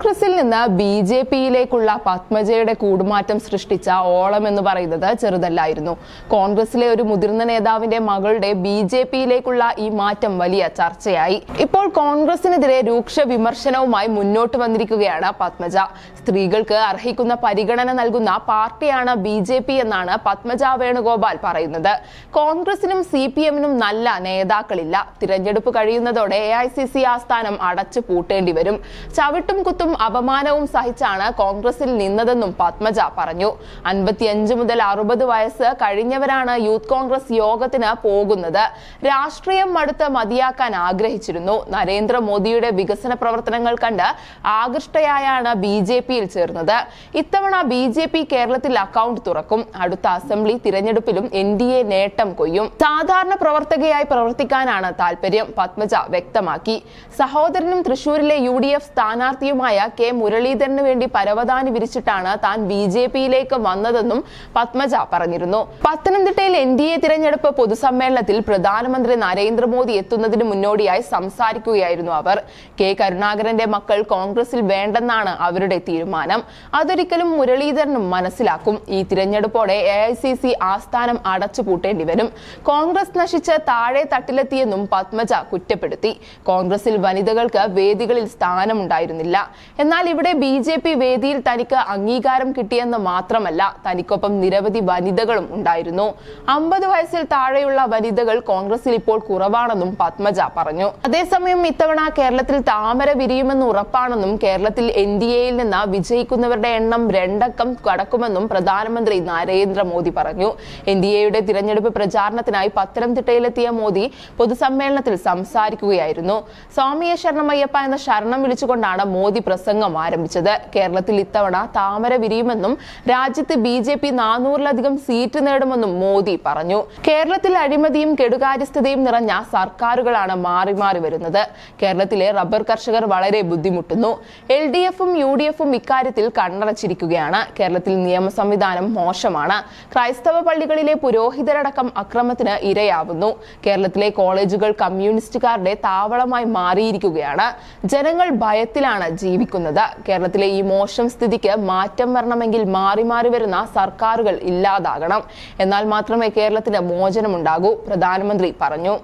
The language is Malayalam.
കോൺഗ്രസിൽ നിന്ന് ബി ജെ പിയിലേക്കുള്ള പത്മജയുടെ കൂടുമാറ്റം സൃഷ്ടിച്ച ഓളം എന്ന് പറയുന്നത് ചെറുതല്ലായിരുന്നു. കോൺഗ്രസിലെ ഒരു മുതിർന്ന നേതാവിന്റെ മകളുടെ ബി ജെ പിയിലേക്കുള്ള ഈ മാറ്റം വലിയ ചർച്ചയായി. ഇപ്പോൾ കോൺഗ്രസിനെതിരെ രൂക്ഷ വിമർശനവുമായി മുന്നോട്ട് വന്നിരിക്കുകയാണ് പത്മജ. സ്ത്രീകൾക്ക് അർഹിക്കുന്ന പരിഗണന നൽകുന്ന പാർട്ടിയാണ് ബി ജെ പി എന്നാണ് പത്മജ വേണുഗോപാൽ പറയുന്നത്. കോൺഗ്രസിനും സി പി എമ്മിനും നല്ല നേതാക്കളില്ല. തിരഞ്ഞെടുപ്പ് കഴിയുന്നതോടെ എ ഐ സി സി ആസ്ഥാനം അടച്ചു പൂട്ടേണ്ടി വരും. ചവിട്ടും കുത്തും അപമാനവും സഹിച്ചാണ് കോൺഗ്രസിൽ നിന്നതെന്നും പത്മജ പറഞ്ഞു. അൻപത്തിയഞ്ച് മുതൽ അറുപത് വയസ്സ് കഴിഞ്ഞവരാണ് യൂത്ത് കോൺഗ്രസ് യോഗത്തിന് പോകുന്നത്. രാഷ്ട്രീയം മടുത്ത് മതിയാക്കാൻ ആഗ്രഹിച്ചിരുന്നു. നരേന്ദ്രമോദിയുടെ വികസന പ്രവർത്തനങ്ങൾ കണ്ട് ആകൃഷ്ടയായാണ് ബി ജെ പിയിൽ ചേർന്നത്. ഇത്തവണ ബി ജെ പി കേരളത്തിൽ അക്കൗണ്ട് തുറക്കും. അടുത്ത അസംബ്ലി തിരഞ്ഞെടുപ്പിലും എൻ ഡി എ നേട്ടം കൊയ്യും. സാധാരണ പ്രവർത്തകയായി പ്രവർത്തിക്കാനാണ് താല്പര്യം പത്മജ വ്യക്തമാക്കി. സഹോദരനും തൃശൂരിലെ യു ഡി എഫ് സ്ഥാനാർത്ഥിയുമായ കെ മുരളീധരന് വേണ്ടി പരവതാനി വിരിച്ചിട്ടാണ് താൻ ബി ജെ പിയിലേക്ക് വന്നതെന്നും പത്മജ പറഞ്ഞിരുന്നു. പത്തനംതിട്ടയിൽ എൻ ഡി എ തിരഞ്ഞെടുപ്പ് പൊതുസമ്മേളനത്തിൽ പ്രധാനമന്ത്രി നരേന്ദ്രമോദി എത്തുന്നതിന് മുന്നോടിയായി സംസാരിക്കുകയായിരുന്നു അവർ. കെ കരുണാകരന്റെ മക്കൾ കോൺഗ്രസിൽ വേണ്ടെന്നാണ് അവരുടെ തീരുമാനം. അതൊരിക്കലും മുരളീധരനും മനസ്സിലാക്കും. ഈ തിരഞ്ഞെടുപ്പോടെ എ ഐ സി സി ആസ്ഥാനം അടച്ചുപൂട്ടേണ്ടി വരും. കോൺഗ്രസ് നശിച്ച് താഴെ തട്ടിലെത്തിയെന്നും പത്മജ കുറ്റപ്പെടുത്തി. കോൺഗ്രസിൽ വനിതകൾക്ക് വേദികളിൽ സ്ഥാനമുണ്ടായിരുന്നില്ല. എന്നാൽ ഇവിടെ ബി ജെ പി വേദിയിൽ തനിക്ക് അംഗീകാരം കിട്ടിയെന്ന് മാത്രമല്ല തനിക്കൊപ്പം നിരവധി വനിതകളും ഉണ്ടായിരുന്നു. അമ്പത് വയസ്സിൽ താഴെയുള്ള വനിതകൾ കോൺഗ്രസിൽ ഇപ്പോൾ കുറവാണെന്നും പത്മജ പറഞ്ഞു. അതേസമയം ഇത്തവണ കേരളത്തിൽ താമര വിരിയുമെന്ന് ഉറപ്പാണെന്നും കേരളത്തിൽ എൻ ഡി എയിൽ നിന്ന് വിജയിക്കുന്നവരുടെ എണ്ണം രണ്ടക്കം കടക്കുമെന്നും പ്രധാനമന്ത്രി നരേന്ദ്രമോദി പറഞ്ഞു. എൻ ഡി എയുടെ തിരഞ്ഞെടുപ്പ് പ്രചാരണത്തിനായി പത്തനംതിട്ടയിലെത്തിയ മോദി പൊതുസമ്മേളനത്തിൽ സംസാരിക്കുകയായിരുന്നു. സ്വാമിയെ ശരണമയ്യപ്പ എന്ന ശരണം വിളിച്ചുകൊണ്ടാണ് മോദി ആരംഭിച്ചത്. കേരളത്തിൽ ഇത്തവണ താമര വിരിയുമെന്നും രാജ്യത്ത് ബി ജെ പി നാനൂറിലധികം സീറ്റ് നേടുമെന്നും മോദി പറഞ്ഞു. കേരളത്തിൽ അഴിമതിയും കെടുകാര്യസ്ഥതയും നിറഞ്ഞ സർക്കാരുകളാണ് മാറി മാറി വരുന്നത്. കേരളത്തിലെ റബ്ബർ കർഷകർ വളരെ ബുദ്ധിമുട്ടുന്നു. എൽ ഡി എഫും യു ഡി എഫും ഇക്കാര്യത്തിൽ കണ്ണടച്ചിരിക്കുകയാണ്. കേരളത്തിൽ നിയമ സംവിധാനം മോശമാണ്. ക്രൈസ്തവ പള്ളികളിലെ പുരോഹിതരടക്കം അക്രമത്തിന് ഇരയാവുന്നു. കേരളത്തിലെ കോളേജുകൾ കമ്മ്യൂണിസ്റ്റുകാരുടെ താവളമായി മാറിയിരിക്കുകയാണ്. ജനങ്ങൾ ഭയത്തിലാണ് ജീവിക്കുന്നത്. കേരളത്തിലെ ഈ മോശം സ്ഥിതിക്ക് മാറ്റം വരണമെങ്കിൽ മാറി മാറി വരുന്ന സർക്കാരുകൾ ഇല്ലാതാകണം. എന്നാൽ മാത്രമേ കേരളത്തിന് മോചനമുണ്ടാകൂ പ്രധാനമന്ത്രി പറഞ്ഞു.